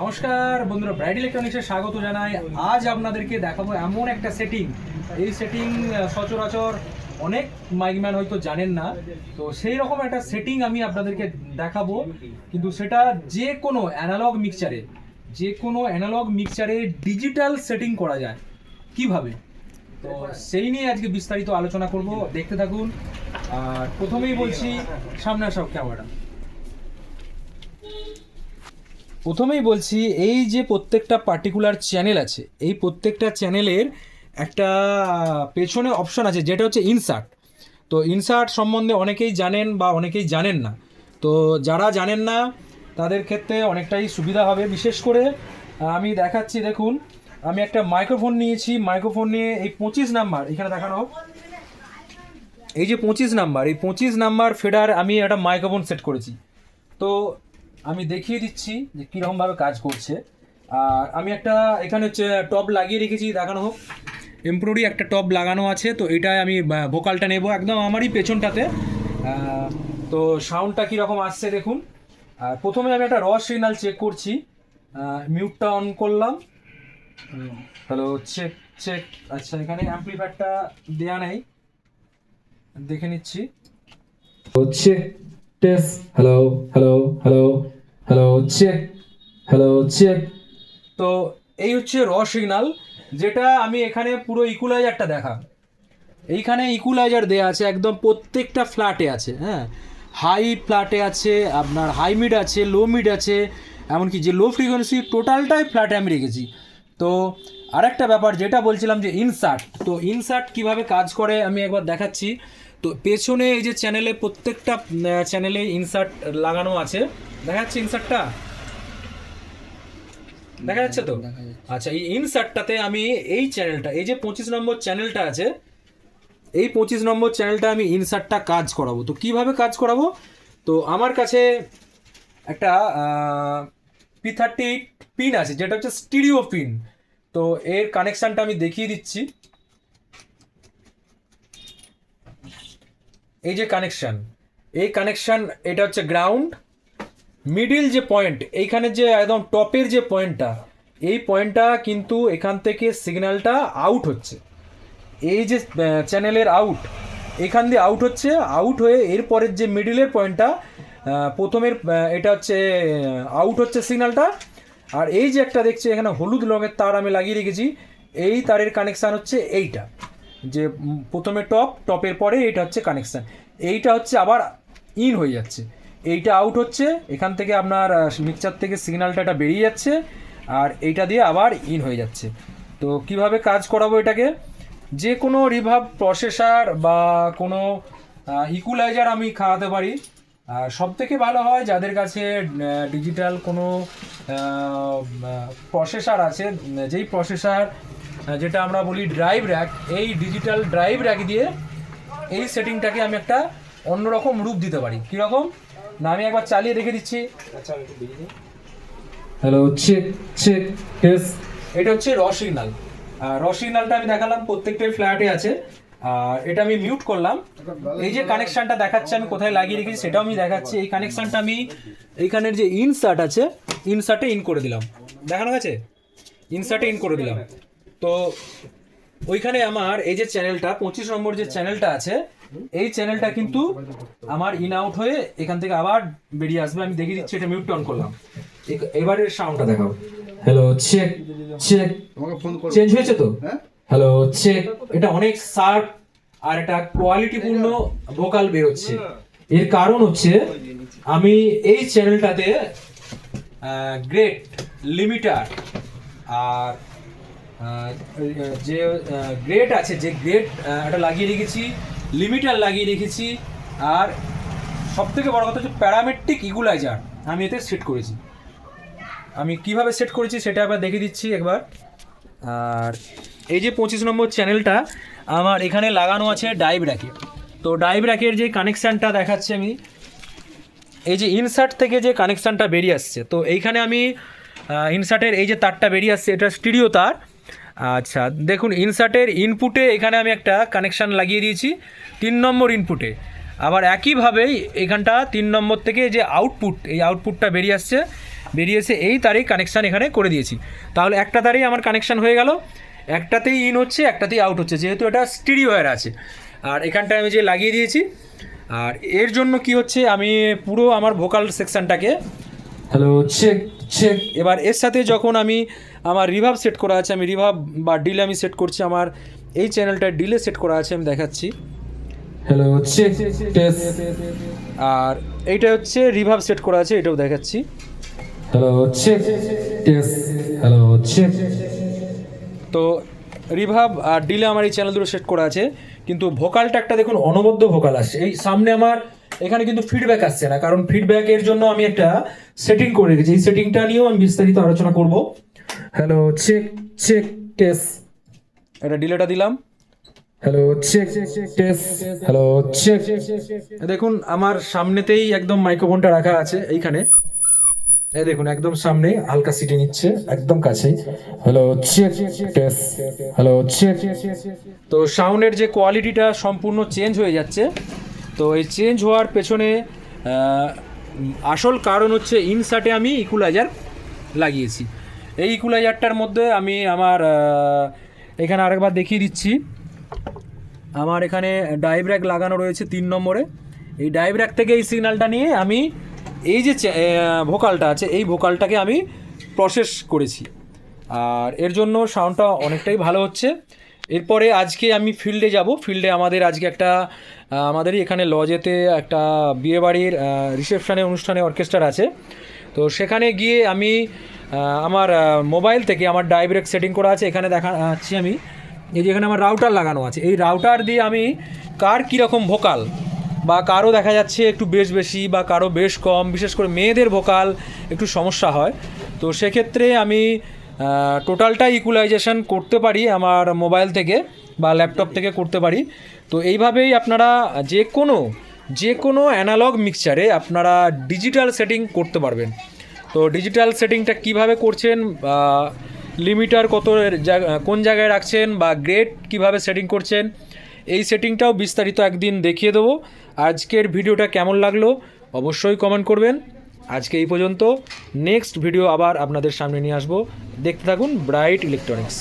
নমস্কার, বন্ধুরা ব্রাইড ইলেকট্রনিক্সে স্বাগত জানাই। আজ আপনাদেরকে দেখাবো এমন একটা সেটিং এই সেটিং সচরাচর অনেক মাইকম্যান হয়তো জানেন না। তো সেই রকম একটা সেটিং আমি আপনাদেরকে দেখাবো। কিন্তু সেটা যে কোনো অ্যানালগ মিক্সচারে যে কোনো অ্যানালগ মিক্সচারে ডিজিটাল সেটিং করা যায়। কীভাবে? তো সেই নিয়ে আজকে বিস্তারিত আলোচনা করব। দেখতে থাকুন। আর প্রথমেই বলছি, সামনে আসা ক্যামেরা প্রথমেই বলছি, এই যে প্রত্যেকটা পার্টিকুলার চ্যানেল আছে, এই প্রত্যেকটা চ্যানেলের একটা পেছনে অপশন আছে, যেটা হচ্ছে ইনসার্ট তো ইনসার্ট সম্বন্ধে অনেকেই জানেন বা অনেকেই জানেন না। তো যারা জানেন না, তাদের ক্ষেত্রে অনেকটাই সুবিধা হবে। বিশেষ করে, আমি দেখাচ্ছি, দেখুন, আমি একটা মাইক্রোফোন নিয়েছি। মাইক্রোফোন নিয়ে এই পঁচিশ নাম্বার, এখানে দেখানো এই যে পঁচিশ নাম্বার, এই পঁচিশ নাম্বার ফেডার আমি একটা মাইক্রোফোন সেট করেছি। তো আমি দেখিয়ে দিচ্ছি যে কীরকমভাবে কাজ করছে। আর আমি একটা এখানে হচ্ছে টপ লাগিয়ে রেখেছি, দেখানো হোক। এমপ্রোরি একটা টপ লাগানো আছে, তো এটায় আমি ভোকালটা নেব একদম আমারই পেছনটাতে। তো সাউন্ডটা কীরকম আসছে দেখুন। আর প্রথমে আমি একটা র সিগনাল চেক করছি। মিউটটা অন করলাম। হ্যালো চেক চেক আচ্ছা এখানে অ্যাম্পলিফায়ারটা দেয়া নেই। দেখে নিচ্ছি। Check test hello hello hello hello check hello check তো এই হচ্ছে র সিগনাল যেটা আমি এখানে পুরো ইকুলাইজারটা দেখা। এইখানে ইকুলাইজার দেওয়া আছে, একদম প্রত্যেকটা ফ্ল্যাটে আছে হ্যাঁ? হাই ফ্ল্যাটে আছে, আপনার হাই মিড আছে লো মিড আছে, এমনকি যে লো ফ্রিকোয়েন্সি টোটালটাই ফ্ল্যাটে আমি রেখেছি। তো আরেকটা ব্যাপার, যেটা বলছিলাম যে ইনসার্ট তো ইনসার্ট কীভাবে কাজ করে আমি একবার দেখাচ্ছি। তো পেছনে এই যে চ্যানেলে প্রত্যেকটা চ্যানেলে ইনসার্ট লাগানো আছে দেখা যাচ্ছে ইনসার্টটা দেখা যাচ্ছে তো? আচ্ছা এই ইনসার্টটাতে আমি এই চ্যানেলটা এই যে পঁচিশ নম্বর চ্যানেলটা আছে এই পঁচিশ নম্বর চ্যানেলটা আমি ইনসার্টটা কাজ করাবো। তো কীভাবে কাজ করাবো? তো আমার কাছে একটা পি থার্টি এইট পিন আছে যেটা হচ্ছে স্টিরিও পিন তো এর কানেকশানটা আমি দেখিয়ে দিচ্ছি। এই যে কানেকশান এই কানেকশান এটা হচ্ছে গ্রাউন্ড মিডিল যে পয়েন্ট, এইখানে যে একদম টপের যে পয়েন্টটা, এই পয়েন্টটা কিন্তু এখান থেকে সিগন্যালটা আউট হচ্ছে। এই যে চ্যানেলের আউট এখান দিয়ে আউট হচ্ছে আউট হয়ে এরপরের যে মিডিলের পয়েন্টটা প্রথমের এটা হচ্ছে আউট হচ্ছে সিগন্যালটা। আর এই যে একটা দেখছি, এখানে হলুদ রঙের তার আমি লাগিয়ে রেখেছি, এই তারের কানেকশান হচ্ছে এইটা। যে প্রথমে টপ টপের পরে এইটা হচ্ছে কানেকশান এইটা হচ্ছে আবার ইন হয়ে যাচ্ছে। এইটা আউট হচ্ছে, এখান থেকে আপনার মিক্সচার থেকে সিগন্যালটা এটা বেরিয়ে যাচ্ছে, আর এইটা দিয়ে আবার ইন হয়ে যাচ্ছে। তো কীভাবে কাজ করাবো এটাকে? যে কোনো রিভাব প্রসেসার বা কোনো ইকুলাইজার আমি খাওয়াতে পারি। আর সব থেকে ভালো হয় যাদের কাছে ডিজিটাল কোনো প্রসেসার আছে, যেই প্রসেসার যেটা আমরা বলি ড্রাইভ র্যাক এই ডিজিটাল ড্রাইভ র্যাক দিয়ে এই সেটিংটাকে আমি একটা অন্যরকম রূপ দিতে পারি। কীরকম? না আমি একবার চালিয়ে রেখে দিচ্ছি। হ্যালো চেক চেক টেস্ট এটা হচ্ছে র সিগনাল র সিগনালটা আমি দেখালাম প্রত্যেকটাই ফ্ল্যাটে আছে। আর এটা আমি মিউট করলাম। এই যে কানেকশনটা দেখাচ্ছে আমি কোথায় লাগিয়ে রেখেছি সেটাও আমি দেখাচ্ছি। এই কানেকশনটা আমি এইখানের যে ইনসার্ট আছে ইনসার্টে ইন করে দিলাম। দেখানো গেছে ইনসার্টে ইন করে দিলাম। তো ওইখানে আমার এই যে চ্যানেলটা পঁচিশ নম্বর যে চ্যানেলটা আছে এই চ্যানেলটা কিন্তু আমার ইন আউট হয়ে এখান থেকে আবার বেরিয়ে আসবে। আমি দেখিয়ে দিচ্ছি এটা মিউট অন করলাম। এবারের সাউন্ডটা দেখাও। হ্যালো চেক চেক তোমাকে ফোন করব চেঞ্জ হয়েছে তো? হ্যাঁ? হ্যালো চেক এটা অনেক শার্প আর এটা কোয়ালিটিপূর্ণ ভোকাল বেরোচ্ছে। এর কারণ হচ্ছে আমি এই চ্যানেলটাতে গ্রেট লিমিটার আর যে গ্রেট আছে যে গ্রেট এটা লাগিয়ে রেখেছি। লিমিটার লাগিয়ে রেখেছি। আর সব থেকে বড় কথা হচ্ছে প্যারামেট্রিক ইগুলাইজার আমি এতে সেট করেছি। আমি কীভাবে সেট করেছি সেটা আবার দেখিয়ে দিচ্ছি একবার। আর এই যে পঁচিশ নম্বর চ্যানেলটা আমার এখানে লাগানো আছে ডাইভ র্যাকে তো ডাইভ র্যাকের যে কানেকশানটা দেখাচ্ছি আমি, এই যে ইনসার্ট থেকে যে কানেকশানটা বেরিয়ে আসছে, তো এইখানে আমি ইনসার্টের এই যে তারটা বেরিয়ে আসছে, এটা স্টিরিও তার। আচ্ছা দেখুন ইনসার্টের ইনপুটে এখানে আমি একটা কানেকশান লাগিয়ে দিয়েছি, তিন নম্বর ইনপুটে আবার একইভাবেই এখানটা তিন নম্বর থেকে যে আউটপুট এই আউটপুটটা বেরিয়ে আসছে, বেরিয়ে এসে এই তারেই কানেকশান এখানে করে দিয়েছি। তাহলে একটা তারেই আমার কানেকশান হয়ে গেল, একটাতেই ইন হচ্ছে, একটাতেই আউট হচ্ছে, যেহেতু এটা স্টিরিও ওয়্যার আছে। আর এখানটায় আমি যে লাগিয়ে দিয়েছি, আর এর জন্য কি হচ্ছে, আমি পুরো আমার ভোকাল সেকশনটাকে হ্যালো চেক চেক এবার এর সাথে যখন আমি আমার রিভাব সেট করা আছে আমি রিভাব বা ডিলে আমি সেট করছি আমার এই চ্যানেলটা ডিলে সেট করা আছে আমি দেখাচ্ছি। হ্যালো চেক আর এইটা হচ্ছে রিভাব সেট করা আছে এটাও দেখাচ্ছি। হ্যালো চেক হ্যালো চেক তো রিভাব আর ডিলে আমার এই চ্যানেল দুটো সেট করা আছে কিন্তু ভোকালটা একটা দেখুন অনবদ্য ভোকাল আসছে। এই সামনে আমার এখানে কিন্তু ফিডব্যাক আসছে না কারণ ফিডব্যাকের জন্য আমি একটা সেটিং করে রেখেছি। এই সেটিংটা নিয়েও আমি বিস্তারিত আলোচনা করব। হ্যালো চেক চেক টেস্ট এটা ডিলেটা দিলাম। Hello check test hello check দেখুন আমার সামনেতেই একদম মাইক্রোফোনটা রাখা আছে এইখানে। এই দেখুন একদম সামনে হালকা সিটি নিচ্ছে একদম কাছেই। Hello check test hello check তো সাউন্ডের যে কোয়ালিটিটা সম্পূর্ণ চেঞ্জ হয়ে যাচ্ছে তো এই চেঞ্জ হওয়ার পেছনে আসল কারণ হচ্ছে ইনসার্টে আমি ইকুলাইজার লাগিয়েছি। এই ইকুলাইজারটার মধ্যে আমি আমার এখানে আরেকবার দেখিয়ে দিচ্ছি। আমার এখানে ডাইব্র্যাক লাগানো রয়েছে তিন নম্বরে। এই ডাইব্র্যাক থেকে এই সিগন্যালটা নিয়ে আমি এই যে ভোকালটা আছে, এই ভোকালটাকে আমি প্রসেস করেছি। আর এর জন্য সাউন্ডটা অনেকটাই ভালো হচ্ছে। এরপরে আজকে আমি ফিল্ডে যাব। ফিল্ডে আমাদের আজকে একটা আমাদেরই এখানে লজেতে একটা বিয়েবাড়ির রিসেপশনে অনুষ্ঠানে অর্কেস্ট্রার আছে। তো সেখানে গিয়ে আমি আমার মোবাইল থেকে আমার ডাইব্রেক সেটিং করা আছে। এখানে দেখাচ্ছি আমি। এই যে এখানে আমার রাউটার লাগানো আছে। এই রাউটার দিয়ে আমি কার কীরকম ভোকাল বা কারও দেখা যাচ্ছে একটু বেশ বেশি বা কারও বেশ কম, বিশেষ করে মেয়েদের ভোকাল একটু সমস্যা হয়। তো সেক্ষেত্রে আমি টোটালটা ইকুলাইজেশন করতে পারি আমার মোবাইল থেকে বা ল্যাপটপ থেকে করতে পারি। তো এইভাবেই আপনারা যে কোনো যে কোনো অ্যানালগ মিক্সচারে আপনারা ডিজিটাল সেটিং করতে পারবেন। তো ডিজিটাল সেটিংটা কীভাবে করছেন লিমিটার কত কোন জায়গায় রাখছেন, বা গ্রেড কীভাবে সেটিং করছেন, এই সেটিংটাও বিস্তারিত একদিন দেখিয়ে দেবো। আজকের ভিডিওটা কেমন লাগল, অবশ্যই কমেন্ট করবেন। আজকে এই পর্যন্ত। নেক্সট ভিডিও আবার আপনাদের সামনে নিয়ে আসব। দেখতে থাকুন ব্রাইট ইলেকট্রনিক্স